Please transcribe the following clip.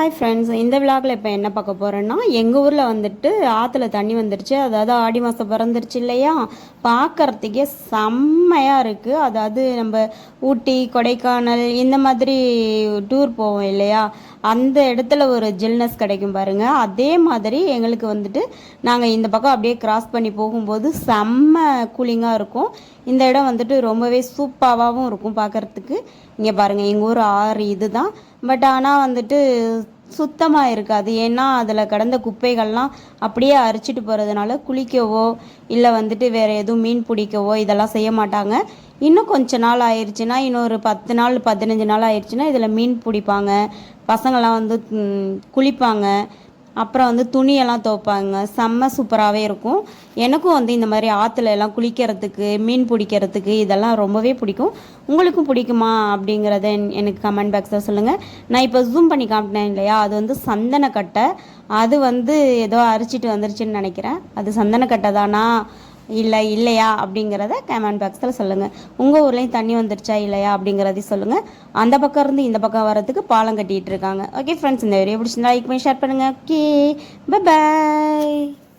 Hi friends இந்த விழாவில் இப்போ என்ன பார்க்க போகிறேன்னா எங்கள் ஊரில் வந்துட்டு ஆற்றுல தண்ணி வந்துருச்சு. அதாவது ஆடி மாதம் பிறந்துருச்சு இல்லையா? பார்க்கறதுக்கே செம்மையாக இருக்குது அதாவது நம்ம ஊட்டி கொடைக்கானல் இந்த மாதிரி டூர் போவோம் இல்லையா? அந்த இடத்துல ஒரு ஜில்னஸ் கிடைக்கும் பாருங்கள் அதே மாதிரி எங்களுக்கு வந்துட்டு நாங்கள் இந்த பக்கம் அப்படியே கிராஸ் பண்ணி போகும்போது செம்ம கூலிங்காக இருக்கும். இந்த இடம் வந்துட்டு ரொம்பவே சூப்பராகவும் இருக்கும் பார்க்குறதுக்கு. இங்கே பாருங்கள் எங்கள் ஊர் ஆறு இதுதான். பட் ஆனால் வந்துட்டு சுத்தமாக இருக்காது. ஏன்னா அதில் கடந்த குப்பைகள்லாம் அப்படியே அரிச்சிட்டு போகிறதுனால குளிக்கவோ இல்லை வந்துட்டு வேறு எதுவும் மீன் பிடிக்கவோ இதெல்லாம் செய்ய மாட்டாங்க. இன்னும் கொஞ்ச நாள் ஆயிடுச்சுன்னா இன்னொரு பத்து நாள் பதினஞ்சு நாள் ஆயிடுச்சுன்னா இதில் மீன் பிடிப்பாங்க. பசங்கள்லாம் வந்து குளிப்பாங்க. அப்புறம் வந்து துணியெல்லாம் துவைப்பாங்க. செம்ம சூப்பராகவே இருக்கும். எனக்கும் வந்து இந்த மாதிரி ஆற்றுல எல்லாம் குளிக்கிறதுக்கு மீன் பிடிக்கிறதுக்கு இதெல்லாம் ரொம்பவே பிடிக்கும். உங்களுக்கும் பிடிக்குமா அப்படிங்கிறத என்- எனக்கு கமெண்ட் பாக்ஸில் சொல்லுங்கள் நான் இப்போ ஜூம் பண்ணி காமிட்டேன் இல்லையா? அது வந்து சந்தனக்கட்டை அது வந்து ஏதோ அரிச்சிட்டு வந்துருச்சுன்னு நினைக்கிறேன். அது சந்தனக்கட்டை தானா? இல்லை இல்லையா அப்படிங்கிறத கமெண்ட் பாக்ஸில் சொல்லுங்கள் உங்கள் ஊர்லேயும் தண்ணி வந்துருச்சா இல்லையா அப்படிங்கிறதையும் சொல்லுங்கள் அந்த பக்கம் இருந்து இந்த பக்கம் வரதுக்கு பாலம் கட்டிகிட்டு இருக்காங்க. ஓகே ஃப்ரெண்ட்ஸ் இந்த வீடியோ பிடிச்சிருந்தா லைக் பண்ணி ஷேர் பண்ணுங்கள் ஓகே பை